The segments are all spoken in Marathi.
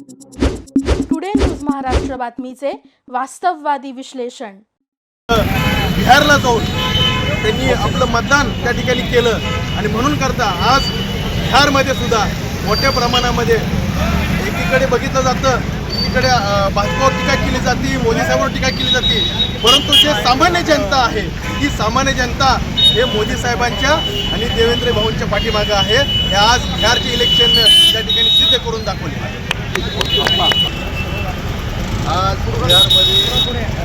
टुडे न्यूज महाराष्ट्र बातमीचे वास्तववादी विश्लेषण बिहारला जाऊन त्यांनी आपलं मतदान त्या ठिकाणी केलं. आणि म्हणून करता आज बिहारमध्ये सुद्धा मोठ्या प्रमाणामध्ये एकीकडे बघितलं जातं एकीकडे भाजपावर टीका केली जाते मोदी साहेबांवर टीका केली जाते. परंतु जे सामान्य जनता आहे ती सामान्य जनता हे मोदी साहेबांच्या आणि देवेंद्र भाऊंच्या पाठीमागं आहे. हे आज बिहारचे इलेक्शन त्या ठिकाणी सिद्ध करून दाखवले. आज बिहारमध्ये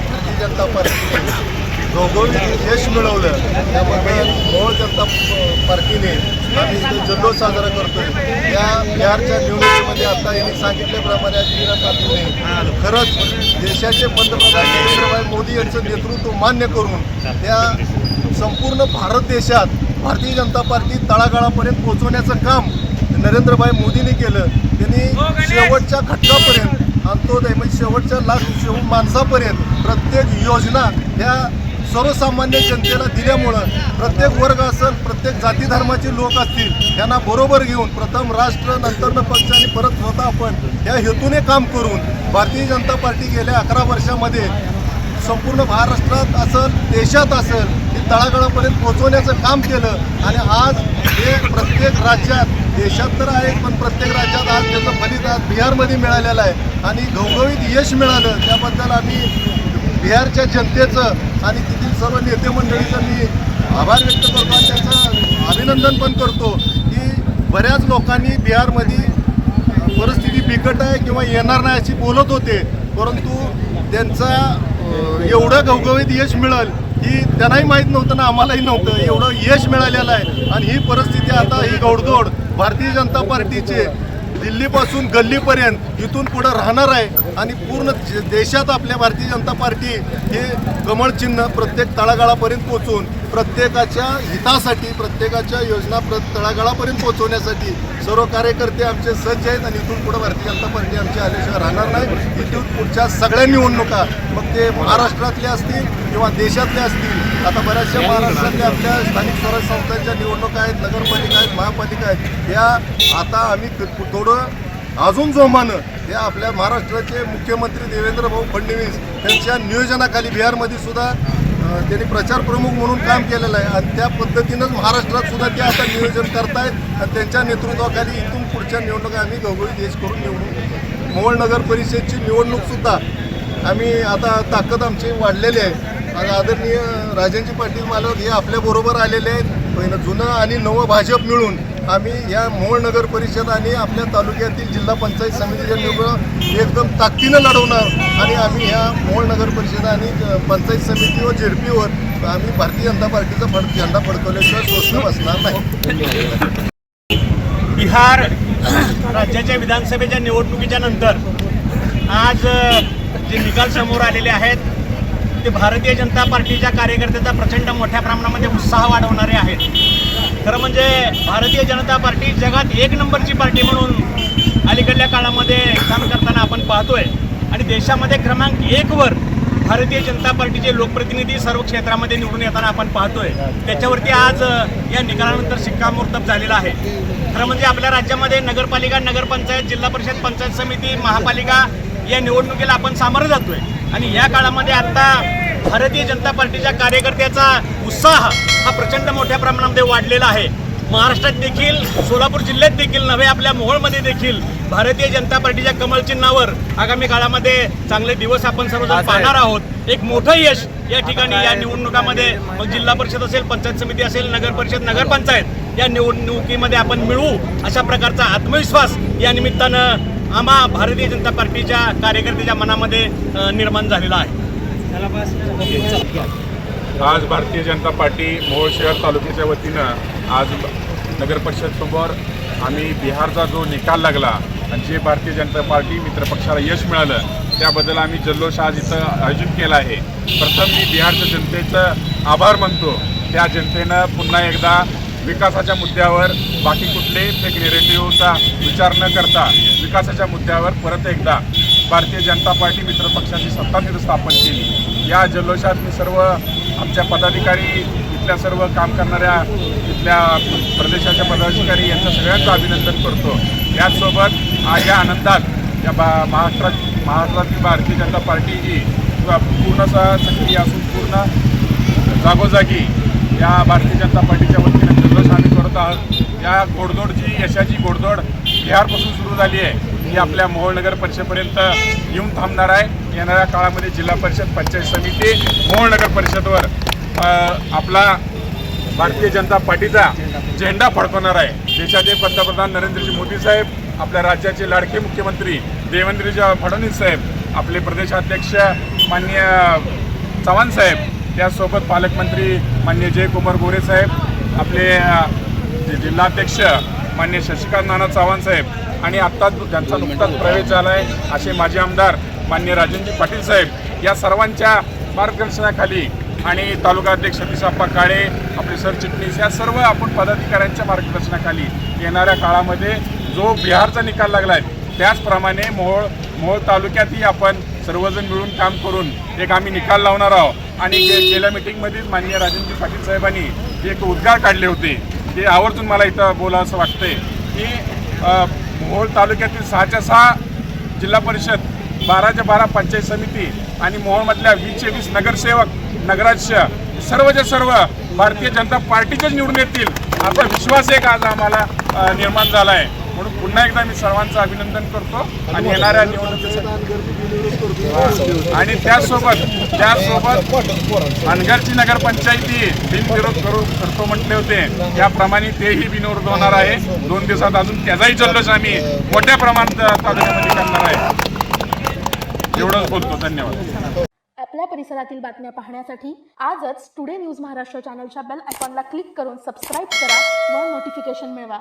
भारतीय जनता पार्टीने भौगोलिक यश मिळवलं. त्याबद्दल मोहोळ जनता पार्टीने आम्ही इथे जल्लोष साजरा करतोय. त्या बिहारच्या निवडणुकीमध्ये आता यांनी सांगितल्याप्रमाणे आज मीरा खरंच देशाचे पंतप्रधान नरेंद्रभाई मोदी यांचं नेतृत्व मान्य करून त्या संपूर्ण भारत देशात भारतीय जनता पार्टी तळागाळापर्यंत पोहोचवण्याचं काम नरेंद्रभाई मोदींनी केलं. त्यांनी शेवटच्या घटकापर्यंत अंत्योदय म्हणजे शेवटच्या लाख शेव माणसापर्यंत प्रत्येक योजना ह्या सर्वसामान्य जनतेला दिल्यामुळं प्रत्येक वर्ग असेल प्रत्येक जाती धर्माचे लोक असतील यांना बरोबर घेऊन प्रथम राष्ट्र नंतरनं पक्ष आणि परत स्वतः आपण या हेतूने काम करून भारतीय जनता पार्टी गेल्या अकरा वर्षामध्ये संपूर्ण महाराष्ट्रात असेल देशात असेल ही तळागाळापर्यंत पोहोचवण्याचं काम केलं. आणि आज हे प्रत्येक राज्यात देशात तर आहे पण प्रत्येक राज्यात आज त्याचं फलित आज बिहारमध्ये मिळालेलं आहे. आणि घवघवीत यश मिळालं त्याबद्दल आम्ही बिहारच्या जनतेचं आणि तिथील सर्व नेते मंडळीचं मी आभार व्यक्त करतो आणि त्याचं अभिनंदन पण करतो की बऱ्याच लोकांनी बिहारमध्ये परिस्थिती बिकट आहे किंवा येणार नाही अशी बोलत होते. परंतु त्यांचा एवढं घवघवीत यश मिळेल ही त्यांनाही माहीत नव्हतं ना आम्हालाही नव्हतं. एवढं यश मिळालेलं आहे. आणि ही परिस्थिती आता ही गौडदौड भारतीय जनता पार्टीचे दिल्लीपासून गल्लीपर्यंत इथून पुढं राहणार आहे आणि पूर्ण देशात आपल्या भारतीय जनता पार्टी हे कमळ चिन्ह प्रत्येक तळागाळापर्यंत पोहोचून प्रत्येकाच्या हितासाठी प्रत्येकाच्या योजना प्र तळागाळापर्यंत पोहोचवण्यासाठी सर्व कार्यकर्ते आमचे सज्ज आहेत आणि इथून पुढे भारतीय जनता पार्टी आमच्या आल्याशिवाय राहणार नाही. इथून पुढच्या सगळ्या निवडणुका मग ते महाराष्ट्रातल्या असतील किंवा देशातल्या असतील आता बऱ्याचशा महाराष्ट्रातल्या आपल्या स्थानिक स्वराज्य संस्थांच्या निवडणुका आहेत नगरपालिका आहेत महापालिका आहेत. या आता आम्ही थोडं अजून जोमानं हे आपल्या महाराष्ट्राचे मुख्यमंत्री देवेंद्र भाऊ फडणवीस यांच्या नियोजनाखाली बिहारमध्ये सुद्धा त्यांनी प्रचार प्रमुख म्हणून काम केलेलं आहे. आणि त्या पद्धतीनंच महाराष्ट्रात सुद्धा ते आता नियोजन करतायत आणि त्यांच्या नेतृत्वाखाली इथून पुढच्या निवडणुका आम्ही घवघवीत देश करून निवडून मोहोळ नगर परिषदची निवडणूकसुद्धा आम्ही आता ताकद आमची वाढलेली आहे. आणि आदरणीय राजनजी पाटील मालक हे आपल्याबरोबर आलेले आहेत. पहिलं जुनं आणि नवं भाजप मिळून आम्ही या मोहोळ नगर परिषद आणि आपल्या तालुक्यातील जिल्हा पंचायत समितीच्या निवडणूक एकदम ताकदीनं लढवणार आणि आम्ही ह्या मोहोळ नगर परिषद आणि पंचायत समिती व झेडपीवर आम्ही भारतीय जनता पार्टीचा फड झेंडा फडकवल्याशिवाय स्वस्त बसणार नाही. बिहार राज्याच्या विधानसभेच्या निवडणुकीच्या नंतर आज जे निकाल समोर आलेले आहेत ते भारतीय जनता पार्टीच्या कार्यकर्त्याचा प्रचंड मोठ्या प्रमाणामध्ये उत्साह वाढवणारे आहेत. खरं म्हणजे भारतीय जनता पार्टी जगात एक नंबरची पार्टी म्हणून अलीकडल्या काळामध्ये काम करताना आपण पाहतोय. आणि देशामध्ये क्रमांक एकवर भारतीय जनता पार्टीचे लोकप्रतिनिधी सर्व क्षेत्रामध्ये निवडून येताना आपण पाहतोय. त्याच्यावरती आज या निकालानंतर शिक्कामोर्तब झालेला आहे. खरं म्हणजे आपल्या राज्यामध्ये नगरपालिका नगरपंचायत जिल्हा परिषद पंचायत समिती महापालिका या निवडणुकीला आपण सामोरं जातोय. आणि या काळामध्ये आता भारतीय जनता पार्टीच्या कार्यकर्त्याचा उत्साह हा प्रचंड मोठ्या प्रमाणामध्ये वाढलेला आहे. महाराष्ट्रात देखील सोलापूर जिल्ह्यात देखील नव्हे आपल्या मोहोळमध्ये देखील भारतीय जनता पार्टीच्या कमल चिन्हावर आगामी काळामध्ये चांगले दिवस आपण सर्वजण पाहणार आहोत. एक मोठं यश या ठिकाणी या निवडणुकामध्ये मग जिल्हा परिषद असेल पंचायत समिती असेल नगर परिषद नगरपंचायत या निवडणुकीमध्ये आपण मिळवू अशा प्रकारचा आत्मविश्वास या निमित्तानं आम्हा भारतीय जनता पार्टीच्या कार्यकर्त्याच्या मनामध्ये निर्माण झालेला आहे. आज भारतीय जनता पार्टी मोहोळ शहर तालुक्याच्या वतीनं आज नगर परिषदसमोर आम्ही बिहारचा जो निकाल लागला आणि जे भारतीय जनता पार्टी मित्रपक्षाला यश मिळालं त्याबद्दल आम्ही जल्लोष आज इथं आयोजित केला आहे. प्रथम मी बिहारच्या जनतेचं आभार मानतो. त्या जनतेनं पुन्हा एकदा विकासाच्या मुद्द्यावर बाकी कुठले फेक निरेटिव्हचा विचार न करता विकासाच्या मुद्द्यावर परत एकदा भारतीय जनता पार्टी मित्रपक्षाची सत्ता तिथं स्थापन केली. या जल्लोषात मी सर्व आमच्या पदाधिकारी इथल्या सर्व काम करणाऱ्या इथल्या प्रदेशाच्या पदाधिकारी यांचं सगळ्यांचं अभिनंदन करतो. याचसोबत आज या आनंदात या बा महाराष्ट्रात महाराष्ट्रातील भारतीय जनता पार्टी ही पूर्ण सक्रिय असून पूर्ण जागोजागी या भारतीय जनता पार्टीच्या वतीनं जल्लोष आम्ही करत आहोत. या घोडदौडची यशाची घोडदोड बिहारपासून सुरू झाली आहे. ही आपल्या मोहोळ नगर परिषदेपर्यंत येऊन थांबणार आहे. येणाऱ्या काळामध्ये जिल्हा परिषद पंचायत समिती मोहोळ नगर परिषदवर आपला भारतीय जनता पार्टीचा झेंडा फडकवणार आहे. देशाचे पंतप्रधान नरेंद्रजी मोदी साहेब आपल्या राज्याचे लाडके मुख्यमंत्री देवेंद्रजी फडणवीस साहेब आपले प्रदेशाध्यक्ष माननीय चव्हाण साहेब त्याचसोबत पालकमंत्री मान्य जयकुमार गोरे साहेब आपले जिल्हाध्यक्ष मान्य शशिकांत नाना चव्हाण साहेब आणि आत्ताच त्यांचा नुकताच प्रवेश झाला आहे असे माजी आमदार मान्य राजनजी पाटील साहेब या सर्वांच्या मार्गदर्शनाखाली आणि तालुका अध्यक्ष सतीशाप्पा काळे आपले सरचिटणीस या सर्व आपण पदाधिकाऱ्यांच्या मार्गदर्शनाखाली येणाऱ्या काळामध्ये जो बिहारचा निकाल लागला आहे त्याचप्रमाणे मोहोळ मोहोळ तालुक्यातही आपण सर्वजण मिळून काम करून एक आम्ही निकाल लावणार आहोत. आणि गे गेल्या मिटिंगमध्येच माननीय राजेंद्र पाटील साहेबांनी जे एक उद्गार काढले होते ते आवर्जून मला इथं बोलावं असं वाटतंय की मोहोळ तालुक्यातील सहाच्या सहा जिल्हा परिषद बाराच्या बारा पंचायत समिती आणि मोहोळमधल्या वीसशे वीस नगरसेवक नगराध्य सर्वच्या सर्व भारतीय जनता पार्टीचेच निवडून येतील असा विश्वास एक आज आम्हाला निर्माण झाला आहे म्हणून पुन्हा एकदा मी सर्वांचं अभिनंदन करतो आणि येणाऱ्या निवडणुकीसाठी आणि त्यासोबत त्याचसोबत अनगरची नगरपंचायती बिनविरोध करू करतो म्हटले होते. त्याप्रमाणे तेही बिनविरोध होणार आहे. दोन दिवसात अजून त्याचाही जल्लोष आम्ही मोठ्या प्रमाणात तालुक्यामध्ये करणार आहे. एवढंच बोलतो. धन्यवाद. आपल्या परिसरातील बातम्या पाहण्यासाठी आजच टुडे न्यूज महाराष्ट्र चॅनलच्या बेल आयकॉनला क्लिक करून सबस्क्राईब करा व नोटिफिकेशन मिळवा.